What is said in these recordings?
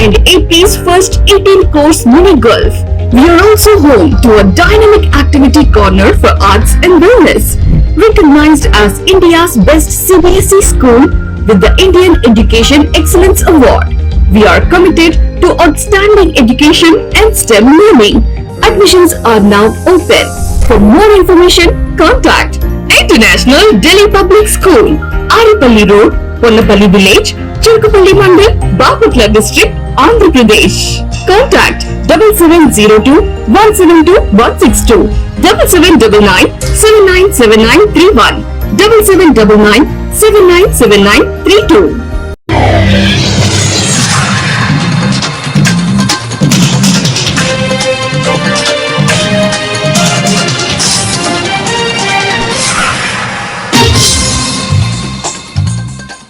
and AP's first 18-course mini golf. We are also home to a dynamic activity corner for arts and wellness, recognized as India's best CBSE school with the Indian Education Excellence Award. We are committed to outstanding education and STEM learning. Admissions are now open. For more information, contact International Delhi Public School, Aripalli Road, Ponnapalli Village, Chirkupalli Mandal, Bapatla District, Andhra Pradesh. Contact double seven zero two one seven two one six two double seven double nine seven nine seven nine three one double seven double nine seven nine seven nine three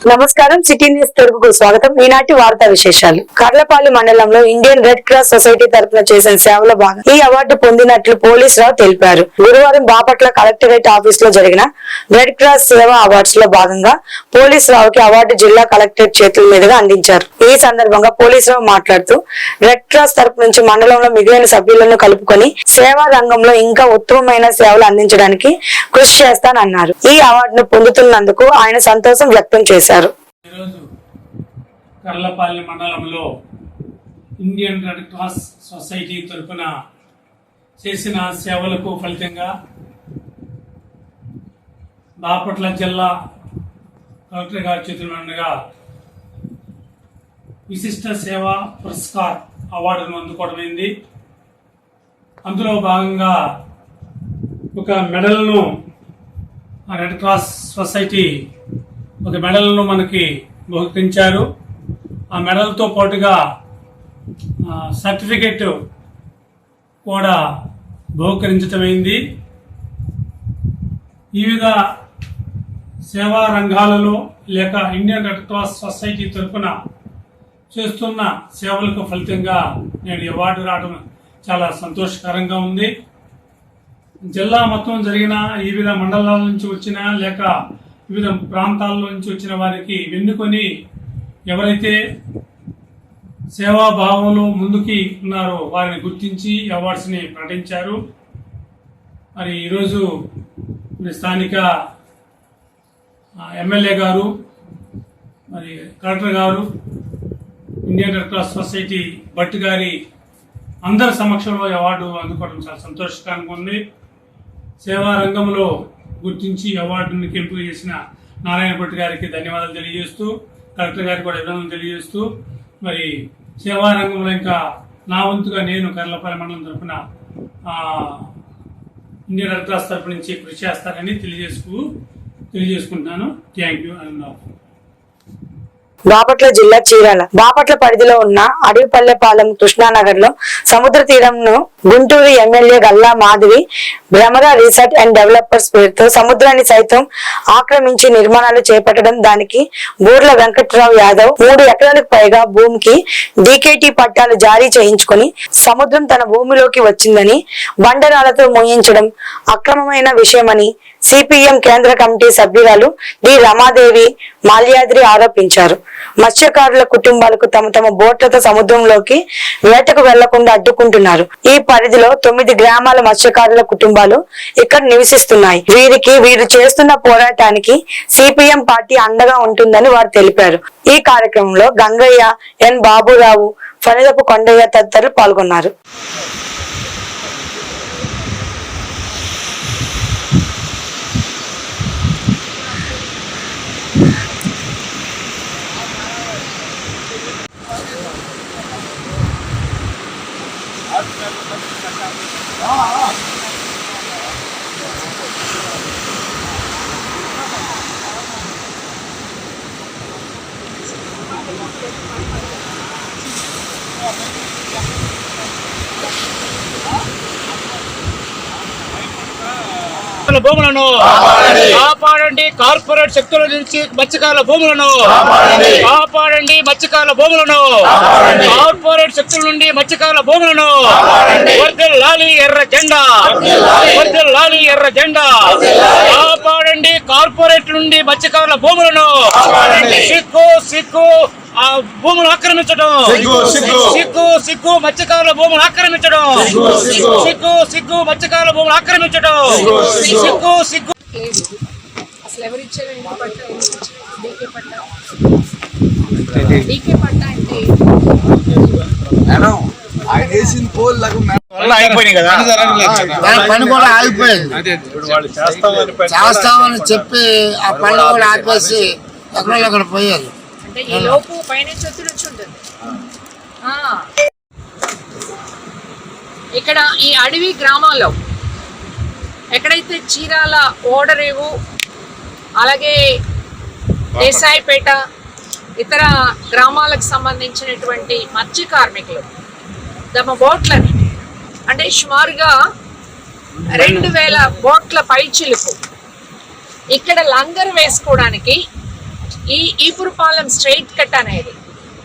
నమస్కారం city news తెలుగుకు స్వాగతం. ఈనాటి వార్తా విశేషాలు. కర్లపాలి మండలంలో Indian red cross society తరపున చేసిన సేవల భాగం ఈ అవార్డు పొందినట్లు పోలీస్ రావు తెలిపారు. గురువారం బాపట్ల కలెక్టరేట్ ఆఫీస్లో జరిగిన రెడ్ క్రాస్ సేవా అవార్డ్స్లో భాగంగా పోలీస్ రావుకి అవార్డు జిల్లా కలెక్టరేట్ చేతుల మీదుగా అందించారు. ఈ సందర్భంగా పోలీస్ రావు మాట్లాడుతూ రెడ్ క్రాస్ తరపు నుంచి మండలంలో మిగిలిన సభ్యులను కలుపుకొని సేవా రంగంలో ఇంకా ఉత్తమమైన సేవలు అందించడానికి కృషి చేస్తానన్నారు. ఈ అవార్డును పొందుతున్నందుకు ఆయన సంతోషం వ్యక్తం చేశారు. ఈరోజు కర్లపల్లి మండలంలో ఇండియన్ రెడ్ క్రాస్ సొసైటీ తరఫున చేసిన సేవలకు ఫలితంగా బాపట్ల జిల్లా కలెక్టర్ గారి చేతుల విశిష్ట సేవా పురస్కార్ అవార్డును అందుకోవడమైంది. అందులో భాగంగా ఒక మెడల్ను ఆ రెడ్ క్రాస్ సొసైటీ ఒక మెడల్ను మనకి బహుకరించారు. ఆ మెడల్తో పాటుగా సర్టిఫికెట్ కూడా బహుకరించటమైంది. ఈ వివిధ సేవా రంగాలలో లేక ఇండియన్ రెడ్ క్రాస్ సొసైటీ తరఫున చేస్తున్న సేవలకు ఫలితంగా నేను అవార్డు రావడం చాలా సంతోషకరంగా ఉంది. జిల్లా మొత్తం జరిగిన వివిధ మండలాల నుంచి వచ్చిన లేక వివిధ ప్రాంతాల నుంచి వచ్చిన వారికి వెన్నుకొని ఎవరైతే సేవాభావంలో ముందుకి ఉన్నారో వారిని గుర్తించి అవార్డ్స్ని ప్రకటించారు. మరి ఈరోజు స్థానిక ఎమ్మెల్యే గారు మరి కలెక్టర్ గారు Indian red cross society Bhat గారి అందరి సమక్షంలో అవార్డు అందుకోవడం చాలా సంతోషకరంగా ఉంది. సేవా రంగంలో గుర్తించి అవార్డుని ఎంపిక చేసిన నారాయణ భట్ గారికి ధన్యవాదాలు తెలియజేస్తూ కలెక్టర్ గారికి కూడా అభినందనలు తెలియజేస్తూ మరి సేవారంగంలో ఇంకా నా వంతుగా నేను కర్లపల్లి మండలం తరఫున ఇండియన్ రెడ్ క్రాస్ తరఫు నుంచి కృషి చేస్తానని తెలియజేసుకు తెలియజేసుకుంటున్నాను. థ్యాంక్ యూ అండ్ బాపట్ల జిల్లా చీరాల. బాపట్ల పరిధిలో ఉన్న అడవిపల్లెపాలెం కృష్ణానగర్లో సముద్ర తీరంను Guntur MLA Galla Madhavi Bhramara research and developers పేరుతో సముద్రాన్ని సైతం ఆక్రమించి నిర్మాణాలు చేపట్టడం దానికి బూర్ల వెంకట్రావు యాదవ్ మూడు ఎకరాలకు పైగా భూమికి డీకేటీ పట్టాలు జారీ చేయించుకొని సముద్రం తన భూమిలోకి వచ్చిందని బండరాలతో మోయించడం అక్రమమైన విషయమని సిపిఎం కేంద్ర కమిటీ సభ్యురాలు డి రమాదేవి మాల్యాద్రి ఆరోపించారు. మత్స్యకారుల కుటుంబాలకు తమ తమ బోట్లతో సముద్రంలోకి వేటకు వెళ్ళకుండా అడ్డుకుంటున్నారు. ఈ పరిధిలో తొమ్మిది గ్రామాల మత్స్యకారుల కుటుంబాలు ఇక్కడ నివసిస్తున్నాయి. వీరికి వీరు చేస్తున్న పోరాటానికి సిపిఎం పార్టీ అండగా ఉంటుందని వారు తెలిపారు. ఈ కార్యక్రమంలో గంగయ్య ఎన్ బాబురావు ఫణిదపు కొండయ్య తదితరులు పాల్గొన్నారు. 好了好了 భూములను కాపాడండి. కార్పొరేట్ శక్తుల నుంచి మత్స్యకారుల భూములను కాపాడండి. మత్స్యకారుల భూములను కార్పొరేట్ శక్తుల నుండి మత్స్యకారుల భూములను వర్దల్ లాలి ఎర్ర జెండా. వర్దల్ లాలి ఎర్ర జెండా. కాపాడండి. కార్పొరేట్ నుండి మత్స్యకారుల భూములను సిక్కు సిక్కు ఆ భూములు ఆక్రమించడం. సిగ్గు, సిగ్గు. మత్స్యకారుల భూములు ఆక్రమించడం. సిగ్గు సిగ్గు మత్స్యకారుల భూములు ఆక్రమించడం. సిగ్గు సిగ్గు అసలు ఎవరు ఇచ్చారు ఇంటి పట్ట? డీకే పట్ట? డీకే పట్ట అంటే మేడం ఆయన వేసిన పోల్ లాగా మేడం అయిపోయినాయి కదా. దాని పని కూడా ఆగిపోయింది. చేస్తామని చెప్పి ఆ పని కూడా ఆపేసి ఎక్కడో అక్కడ పోయారు. ఇక్కడ ఈ అడవి గ్రామాల్లో ఎక్కడైతే చీరాల ఓడరేవు అలాగే దేశాయిపేట ఇతర గ్రామాలకు సంబంధించినటువంటి మత్స్య కార్మికులు తమ బోట్లని అంటే సుమారుగా రెండు వేల బోట్ల పైచిలుపు ఇక్కడ లంగర్ వేసుకోవడానికి ఈ ఈపురపాలెం స్ట్రైట్ కట్ అనేది.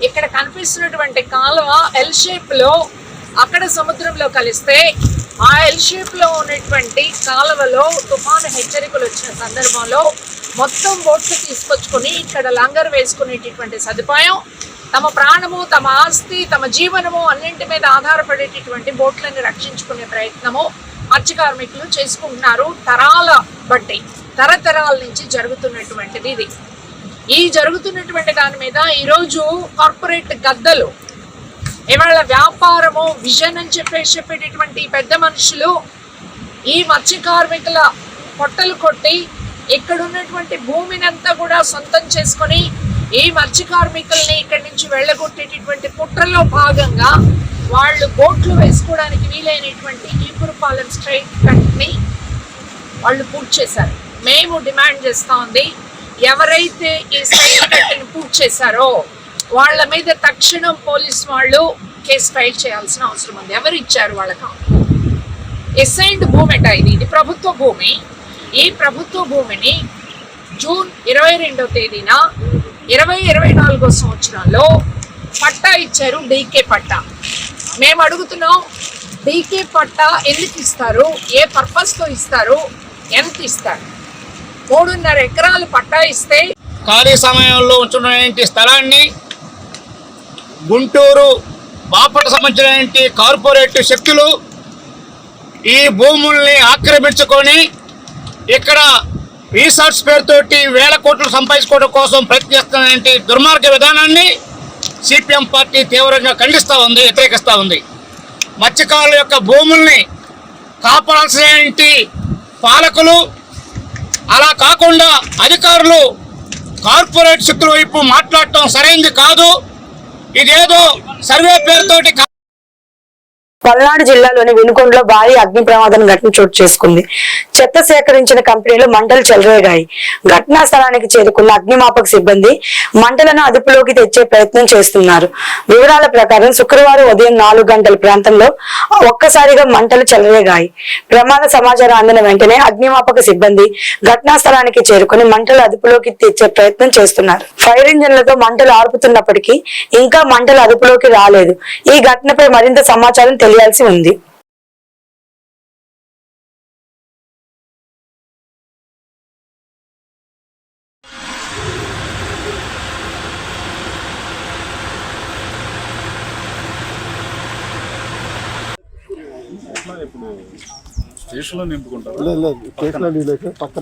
ఇక్కడ కనిపిస్తున్నటువంటి కాలువ ఎల్ షేప్లో అక్కడ సముద్రంలో కలిస్తే ఆ ఎల్ షేప్లో ఉన్నటువంటి కాలువలో తుఫాను హెచ్చరికలు వచ్చిన సందర్భంలో మొత్తం బోట్లు తీసుకొచ్చుకొని ఇక్కడ లంగర్ వేసుకునేటటువంటి సదుపాయం తమ ప్రాణము తమ ఆస్తి తమ జీవనము అన్నింటి మీద ఆధారపడేటటువంటి బోట్లను రక్షించుకునే ప్రయత్నము మత్స్య కార్మికులు చేసుకుంటున్నారు. తరాల బట్టి తరతరాల నుంచి జరుగుతున్నటువంటిది ఇది. ఈ జరుగుతున్నటువంటి దాని మీద ఈరోజు కార్పొరేట్ గద్దలు ఇవాళ వ్యాపారము విజన్ అని చెప్పేసి చెప్పేటటువంటి పెద్ద మనుషులు ఈ మత్స్య కార్మికుల పొట్టలు కొట్టి ఇక్కడ ఉన్నటువంటి భూమిని అంతా కూడా సొంతం చేసుకొని ఈ మత్స్య కార్మికుల్ని ఇక్కడి నుంచి వెళ్ళగొట్టేటటువంటి కుట్రలో భాగంగా వాళ్ళు బోట్లు వేసుకోవడానికి వీలైనటువంటి ఈపురపాలెం స్ట్రైట్ కట్ని వాళ్ళు పూర్తి చేశారు. మేము డిమాండ్ చేస్తా ఉంది ఎవరైతే ఈ స్ట్రైట్ కట్ని పూర్తి చేశారో వాళ్ళ మీద తక్షణం పోలీస్ వాళ్ళు కేసు ఫైల్ చేయాల్సిన అవసరం ఉంది. ఎవరు ఇచ్చారు వాళ్ళకి ఎస్ఐండ్ భూమి అట ఇది. ఇది ప్రభుత్వ భూమి. ఈ ప్రభుత్వ భూమిని జూన్ ఇరవై రెండో తేదీన ఇరవై ఇరవై నాలుగో సంవత్సరంలో పట్టా ఇచ్చారు డీకే పట్టా. మేము అడుగుతున్నాం డీకే పట్టా ఎందుకు ఇస్తారు? ఏ పర్పస్తో ఇస్తారు? ఎంత ఇస్తారు? మూడున్నర ఎకరాలు పట్టా ఇస్తే ఖాళీ సమయంలో ఉంచున్నటువంటి స్థలాన్ని గుంటూరు బాపట సంబంధించినటువంటి కార్పొరేట్ శక్తులు ఈ భూముల్ని ఆక్రమించుకొని ఇక్కడ రీసార్ట్స్ పేరుతోటి వేల కోట్లు సంపాదించుకోవడం కోసం ప్రయత్నిస్తున్నటువంటి దుర్మార్గ విధానాన్ని సిపిఎం పార్టీ తీవ్రంగా ఖండిస్తూ ఉంది వ్యతిరేకిస్తూ ఉంది. మత్స్యకారుల యొక్క భూముల్ని కాపాడాల్సినటువంటి పాలకులు అలా కాకుండా అధికారులు కార్పొరేట్ శక్తుల వైపు మాట్లాడటం సరైంది కాదు. ఇదేదో సర్వే పేరుతోటి కా- పల్నాడు జిల్లాలోని వినుకొండలో భారీ అగ్ని ప్రమాదం ఘటన చోటు చేసుకుంది. చెత్త సేకరించిన కంపెనీలు మంటలు చెలరేగాయి. ఘటనా స్థలానికి చేరుకున్న అగ్నిమాపక సిబ్బంది మంటలను అదుపులోకి తెచ్చే ప్రయత్నం చేస్తున్నారు. వివరాల ప్రకారం శుక్రవారం ఉదయం నాలుగు గంటల ప్రాంతంలో ఒక్కసారిగా మంటలు చెలరేగాయి. ప్రమాద సమాచారం అందిన వెంటనే అగ్నిమాపక సిబ్బంది ఘటనా స్థలానికి చేరుకుని మంటలు అదుపులోకి తెచ్చే ప్రయత్నం చేస్తున్నారు. ఫైర్ ఇంజన్లతో మంటలు ఆర్పుతున్నప్పటికీ ఇంకా మంటలు అదుపులోకి రాలేదు. ఈ ఘటనపై మరింత సమాచారం తెలియాల్సి ఉంది. స్టేషన్లో నింపుకుంటారు? లేదు లేదు స్టేషన్లో పక్కన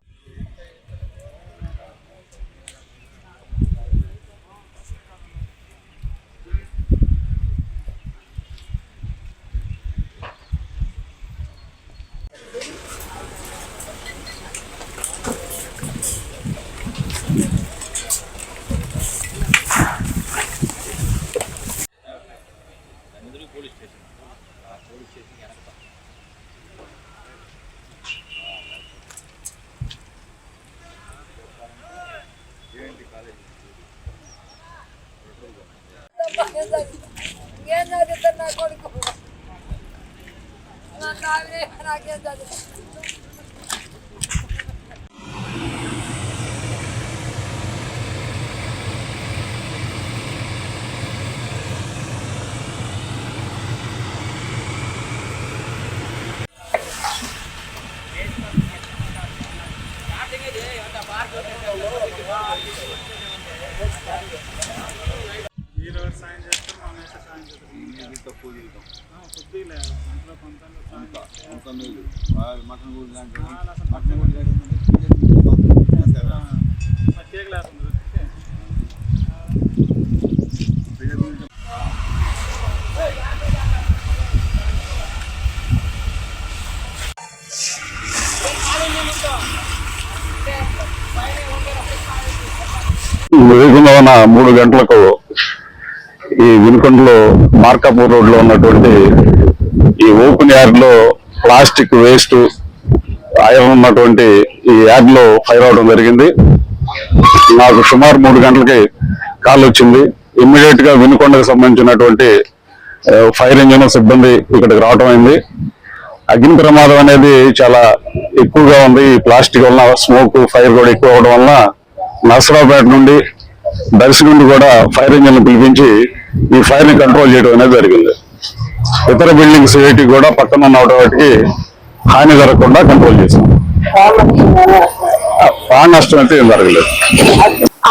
Hero science. మటన్ గుడి లాంటి వేగుందవన మూడు గంటలకు ఈ వినుకొండలో మార్కాపూర్ రోడ్లో ఉన్నటువంటి ఈ ఓపెన్ యార్డ్లో ప్లాస్టిక్ వేస్ట్ ఐరన్ ఉన్నటువంటి ఈ యార్డ్లో ఫైర్ అవడం జరిగింది. నాకు సుమారు మూడు గంటలకి కాల్ వచ్చింది. ఇమ్మీడియట్గా వినుకొండకు సంబంధించినటువంటి ఫైర్ ఇంజిన్ సిబ్బంది ఇక్కడికి రావడం అయింది. అగ్ని ప్రమాదం అనేది చాలా ఎక్కువగా ఉంది. ఈ ప్లాస్టిక్ వలన స్మోక్ ఫైర్ కూడా ఎక్కువ అవడం వలన నర్సరావుపేట నుండి దర్శకుడు కూడా ఫైర్ ఇంజిన్ పిలిపించి ఈ ఫైర్ని కంట్రోల్ చేయడం అనేది జరిగింది. ఇతర బిల్డింగ్స్ ఏటి కూడా పక్కన ఉన్న వాటికి హాని జరగకుండా కంట్రోల్ చేసాం ప్రాణ నష్టం అయితే ఏం జరగలేదు.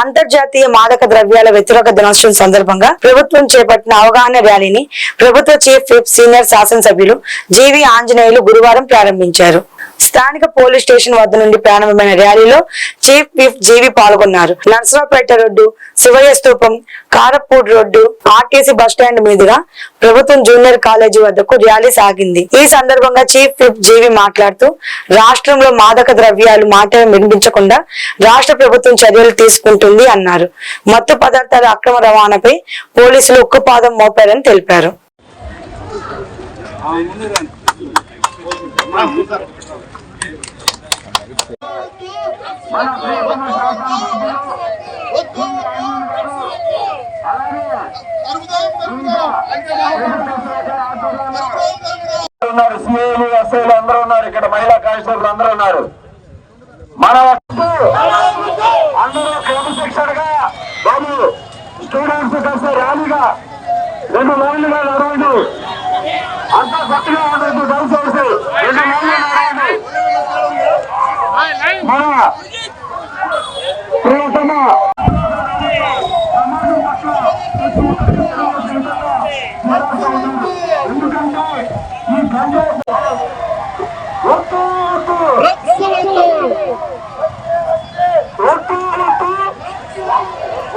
అంతర్జాతీయ మాదక ద్రవ్యాల వ్యతిరేక దినోత్సవం సందర్భంగా ప్రభుత్వం చేపట్టిన అవగాహన ర్యాలీని ప్రభుత్వ చీఫ్ విప్ సీనియర్ శాసనసభ్యులు జీవి ఆంజనేయులు గురువారం ప్రారంభించారు. స్థానిక పోలీస్ స్టేషన్ వద్ద నుండి ప్రారంభమైన ర్యాలీలో చీఫ్ విప్ జీవి పాల్గొన్నారు. నర్సరావుపేట రోడ్డు శివయ్య స్థూపం కారపూడ్ రోడ్డు ఆర్టీసీ బస్టాండ్ మీదుగా ప్రభుత్వం జూనియర్ కాలేజీ వద్దకు ర్యాలీ సాగింది. ఈ సందర్భంగా చీఫ్ విప్ జీవి మాట్లాడుతూ రాష్ట్రంలో మాదక ద్రవ్యాలు మాటలు వినిపించకుండా రాష్ట్ర ప్రభుత్వం చర్యలు తీసుకుంటుంది అన్నారు. మత్తు పదార్థాల అక్రమ రవాణాపై పోలీసులు ఉక్కుపాదం మోపారని తెలిపారు. ఉన్నారు సిఐలు ఎస్ఐలు అందరూ ఉన్నారు. ఇక్కడ మహిళా కానిస్టేబుల్ అందరూ ఉన్నారు. మన వస్తు అందరూ క్రమశిక్షణగా బాబు స్టూడెంట్స్ కలిసి ర్యాలీగా రెండు లైన్లుగా నడవండి. అంతా గట్టిగా ఉండదు దయచేసి రెండు లైన్లు నడవండి మన ప్రియతమ సమాజం పట్ల ఎందుకంటే ఈ గంజాయి ఒట్టు ఒట్టు ఒట్టు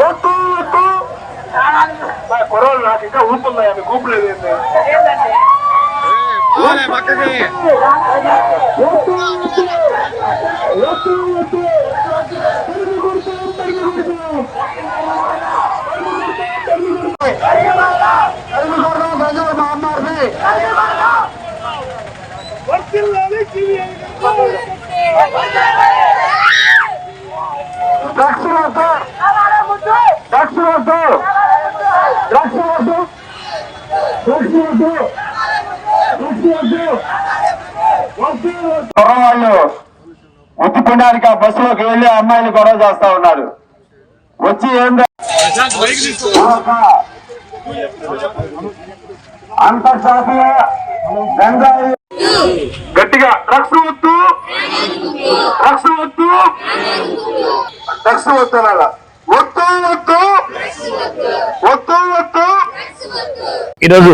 ఒట్టు Let's go, go! Let's go, go! కుర్రవాళ్ళు ఉత్తిపిండానికి ఆ బస్సులోకి వెళ్ళి అమ్మాయిలు గొడవ చేస్తా ఉన్నారు. వచ్చి ఏం ఒక అంతర్జాతీయ గంజాయి. గట్టిగా డ్రగ్స్ వద్దు. డ్రగ్స్ వద్దు. డ్రగ్స్ వద్దు వద్దు వద్దు. వద్దు వద్దు. ఈరోజు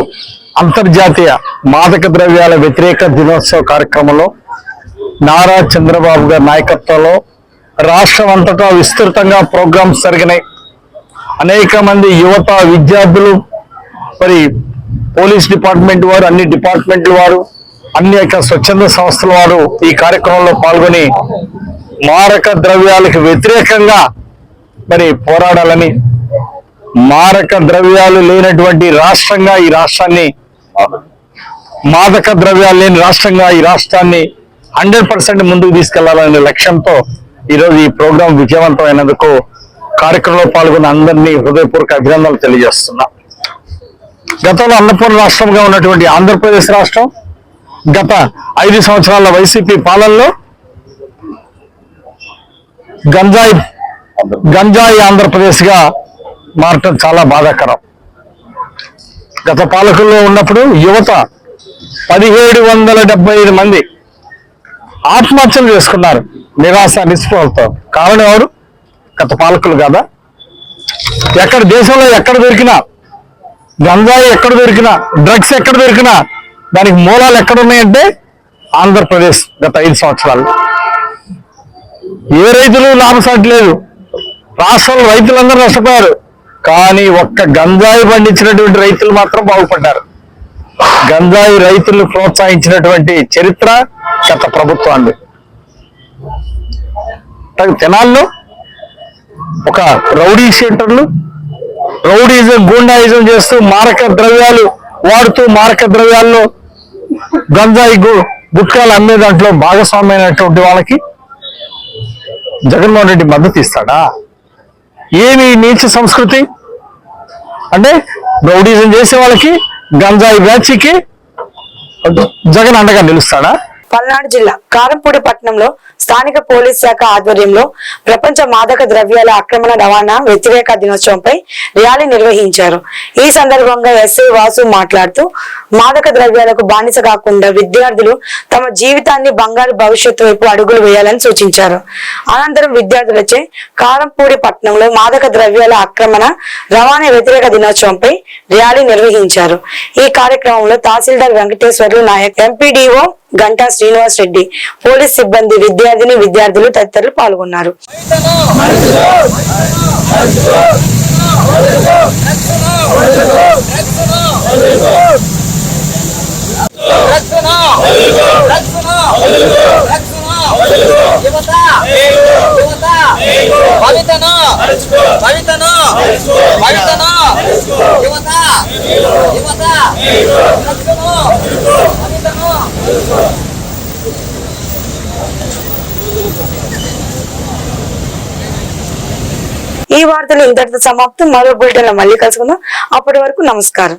అంతర్జాతీయ మాదక ద్రవ్యాల వ్యతిరేక దినోత్సవ కార్యక్రమంలో నారా చంద్రబాబు గారి నాయకత్వంలో రాష్ట్రం అంతటా విస్తృతంగా ప్రోగ్రామ్స్ జరిగినాయి. అనేక మంది యువత విద్యార్థులు మరి పోలీస్ డిపార్ట్మెంట్ వారు అన్ని డిపార్ట్మెంట్ల వారు అన్ని యొక్క స్వచ్ఛంద సంస్థల వారు ఈ కార్యక్రమంలో పాల్గొని మారక ద్రవ్యాలకు వ్యతిరేకంగా మరి పోరాడాలని మారక ద్రవ్యాలు లేనటువంటి రాష్ట్రంగా ఈ రాష్ట్రాన్ని మాదక ద్రవ్యాలు లేని రాష్ట్రంగా ఈ రాష్ట్రాన్ని హండ్రెడ్ పర్సెంట్ ముందుకు తీసుకెళ్ళాలనే లక్ష్యంతో ఈరోజు ఈ ప్రోగ్రాం విజయవంతమైనందుకు కార్యక్రమంలో పాల్గొన్న అందరినీ హృదయపూర్వక అభినందనలు తెలియజేస్తున్నా. గతంలో అన్నపూర్ణ రాష్ట్రంగా ఉన్నటువంటి ఆంధ్రప్రదేశ్ రాష్ట్రం గత ఐదు సంవత్సరాల వైసీపీ పాలనలో గంజాయి గంజాయి ఆంధ్రప్రదేశ్గా మారటం చాలా బాధాకరం. గత పాలకుల్లో ఉన్నప్పుడు యువత పదిహేడు వందల డెబ్బై ఐదు మంది ఆత్మహత్యలు చేసుకున్నారు. నిరాశ నిస్పృహలతో. కారణం ఎవరు? గత పాలకులు కదా? ఎక్కడ దేశంలో ఎక్కడ దొరికినా గంజాయి ఎక్కడ దొరికినా డ్రగ్స్ ఎక్కడ దొరికినా దానికి మూలాలు ఎక్కడ ఉన్నాయంటే ఆంధ్రప్రదేశ్ గత ఐదు సంవత్సరాలు. ఏ రైతులు లాభసాట్లేదు రాష్ట్రంలో రైతులందరూ నష్టపోయారు. కానీ ఒక్క గంజాయి పండించినటువంటి రైతులు మాత్రం బాగుపడ్డారు. గంజాయి రైతులు ప్రోత్సహించినటువంటి చరిత్ర గత ప్రభుత్వాన్ని తెనాల్లో ఒక రౌడీ సెంటర్లు రౌడీజం గూండాయిజం చేస్తూ మారక ద్రవ్యాలు వాడుతూ మారక ద్రవ్యాల్లో గంజాయి గు- గుట్కాలు అమ్మే దాంట్లో భాగస్వామ్యమైనటువంటి వాళ్ళకి జగన్మోహన్ రెడ్డి మద్దతు ఇస్తాడా? ఏమి నీచ సంస్కృతి? అంటే రౌడీజం చేసే వాళ్ళకి గంజాయి బ్యాచ్కి జగన్ అండగా నిలుస్తాడా? పల్నాడు జిల్లా కారంపూడి పట్టణంలో స్థానిక పోలీస్ శాఖ ఆధ్వర్యంలో ప్రపంచ మాదక ద్రవ్యాల ఆక్రమణ రవాణా వ్యతిరేక దినోత్సవంపై ర్యాలీ నిర్వహించారు. ఈ సందర్భంగా ఎస్ఐ వాసు మాట్లాడుతూ మాదక ద్రవ్యాలకు బానిస కాకుండా విద్యార్థులు తమ జీవితాన్ని బంగారు భవిష్యత్తు వైపు అడుగులు వేయాలని సూచించారు అనంతరం విద్యార్థులచే కారంపూడి పట్టణంలో మాదక ద్రవ్యాల ఆక్రమణ రవాణా వ్యతిరేక దినోత్సవంపై ర్యాలీ నిర్వహించారు ఈ కార్యక్రమంలో తహసీల్దార్ వెంకటేశ్వర్లు నాయక్ ఎంపీడీఓ గంటా శ్రీనివాస్ రెడ్డి పోలీస్ సిబ్బంది విద్యార్థిని విద్యార్థులు తదితరులు పాల్గొన్నారు రక్షణ! రక్షణ! రక్షణ! యువత! యువత! భవితన భవితన భవితన యువత! యువత! రక్షణ! భవితన ఈ వార్తలు ఇంతటితో సమాప్తం. మరో బులెటిన్ మళ్ళీ కలుసుకుందాం. అప్పటి వరకు నమస్కారం.